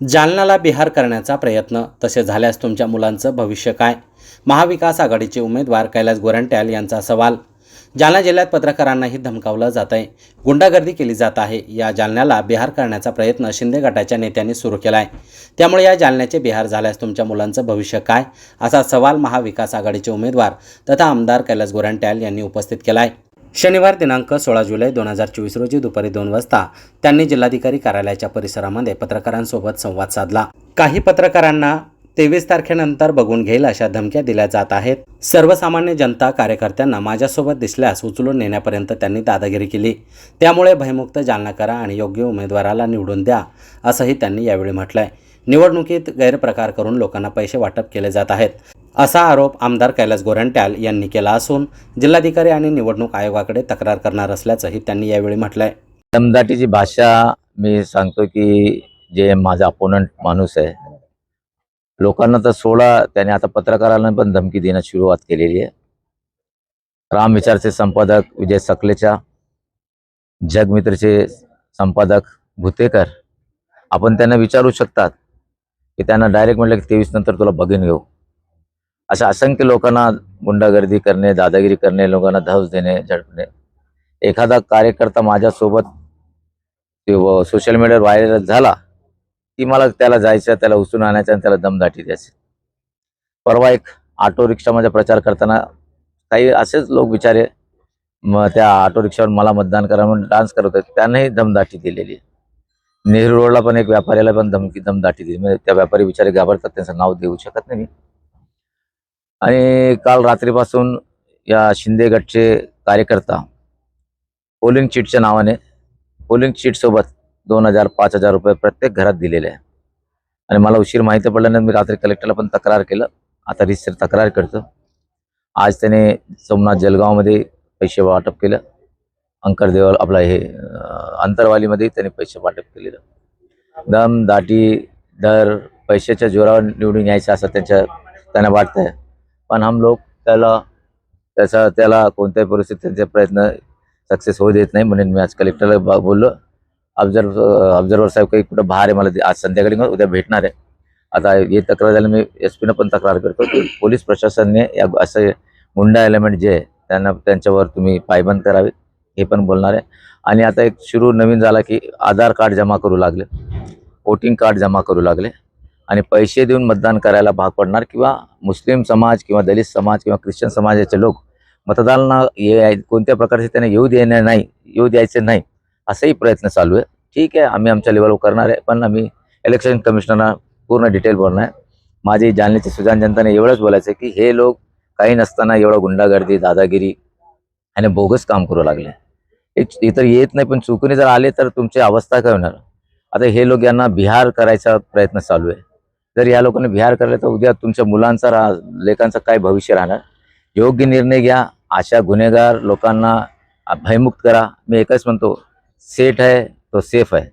जालन्याला बिहार करण्याचा प्रयत्न. तसे झाल्यास तुमच्या मुलांचं भविष्य काय? महाविकास आघाडीचे उमेदवार कैलास गोरंट्याल यांचा सवाल. जालना जिल्ह्यात पत्रकारांनाही धमकावलं जात आहे गुंडागर्दी केली जात आहे. या जालन्याला बिहार करण्याचा प्रयत्न शिंदे गटाच्या नेत्यांनी सुरू केला आहे त्यामुळे या जालन्याचे बिहार झाल्यास तुमच्या मुलांचं भविष्य काय? असा सवाल महाविकास आघाडीचे उमेदवार तथा आमदार कैलास गोरंट्याल यांनी उपस्थित केला आहे शनिवार दिनांक सोळा जुलै दोन हजार चोवीस रोजी दुपारी दोन वाजता त्यांनी जिल्हाधिकारी कार्यालयाच्या परिसरामध्ये पत्रकारांसोबत संवाद साधला. काही पत्रकारांना तेवीस तारखेनंतर बघून घेईल अशा धमक्या दिल्या जात आहेत. सर्वसामान्य जनता कार्यकर्त्यांना माझ्यासोबत दिसल्यास उचलून नेण्यापर्यंत त्यांनी दादागिरी केली. त्यामुळे भयमुक्त जालना करा आणि योग्य उमेदवाराला निवडून द्या असंही त्यांनी यावेळी म्हटलंय. निवडणुकीत गैरप्रकार करून लोकांना पैसे वाटप केले जात आहेत. असा आरोप आमदार कैलास गोरंट्याल यांनी केला असून जिल्हाधिकारी आणि निवडणूक आयोगाकडे तक्रार करणार असल्याचंही त्यांनी यावेळी म्हटलंय. दमदाटीची भाषा मी सांगतो की जे माझा अपोनंट माणूस आहे लोकांना तर सोडा त्याने आता पत्रकारांना पण धमकी देण्यास सुरुवात केलेली आहे. राम विचारचे संपादक विजय सकलेचा जगमित्रचे संपादक भुतेकर आपण त्यांना विचारू शकतात की त्यांना डायरेक्ट म्हटलं की तेवीस नंतर तुला बघून घेऊ. अशा असंख्य लोकांना गुंडागर्दी करणे दादागिरी करणे लोकांना धस देणे झडपणे. एखादा कार्यकर्ता माझ्यासोबत सोशल मीडियावर व्हायरल झाला की मला त्याला जायचं त्याला उचलून आणायचं आणि त्याला दमदाटी द्यायची. परवा एक ऑटो रिक्षामध्ये प्रचार करताना काही असेच लोक बिचारे मग त्या ऑटो रिक्षावर मला मतदान करा म्हणून डान्स करत होते त्यांनाही दमदाटी दिलेली आहे. नेहरू रोडला पण एक व्यापाऱ्याला पण धमकी दमदाटी दिली. म्हणजे त्या व्यापारी बिचारे घाबरतात त्यांचं नाव देऊ शकत नाही. मी आणि काल रात्रीपासून या शिंदे गटचे कार्यकर्ता पोलिंग चिटच्या नावाने पोलिंग चिटसोबत दोन हजार पाच हजार रुपये प्रत्येक घरात दिलेले आहे. आणि मला उशीर माहिती पडल्यानंतर मी रात्री कलेक्टरला पण तक्रार केलं. आता रिसर तक्रार करतो. आज त्याने सोमनाथ जलगावमध्ये पैसे वाटप केलं. अंकरदेवाल आपला हे अंतरवालीमध्ये त्यांनी पैसे वाटप केलेलं. दम दाटी दर पैशाच्या जोरावर निवडून यायचं असं त्यांच्या त्यांना वाटतं आहे पण हम लोग त्याला त्याचा त्याला कोणत्याही परिस्थितीत त्यांचे प्रयत्न सक्सेस होऊ देत नाही म्हणून मी आज कलेक्टरला बोललो. ऑब्झर्व ऑब्झर्वर साहेब काही कुठं बाहेर आहे मला आज संध्याकाळी उद्या भेटणार आहे. आता हे तक्रार झाली मी एस पीनं पण तक्रार करतो. की पोलीस प्रशासनाने या असं गुंडा एलिमेंट जे आहे त्यांना त्यांच्यावर तुम्ही पायबंद करावे हे पण बोलणार आहे. आणि आता एक सुरू नवीन झाला की आधार कार्ड जमा करू लागले. वोटिंग कार्ड जमा करू लागले. आणि पैसे देऊन मतदान करायला भाग पडणार किंवा मुस्लिम समाज किंवा दलित समाज किंवा ख्रिश्चन समाजाचे लोक मतदानाला ये कोणत्या प्रकारचे त्यांना येऊ देणार नाही येऊ द्यायचे नाही असाही प्रयत्न चालू आहे. ठीक आहे आम्ही आमच्या लेवलवर करणार आहे पण आम्ही इलेक्शन कमिशनरना पूर्ण डिटेल बोलणार आहे. माझी जालन्याची सुजान जनताने एवढंच बोलायचं आहे की हे लोक काही नसताना एवढं गुंडागर्दी दादागिरी आणि बोगस काम करू लागले. हे इतर येत नाही पण चुकून जर आले तर तुमची अवस्था काय होणार? आता हे लोक यांना बिहार करायचा प्रयत्न चालू आहे. जर या लोकांनी विहार करले तर उद्या तुमच्या मुलांचा रा लेखांचं काय भविष्य राहणार? योग्य निर्णय घ्या. अशा गुन्हेगार लोकांना भयमुक्त करा. मी एकच म्हणतो सेठ आहे तो सेफ आहे.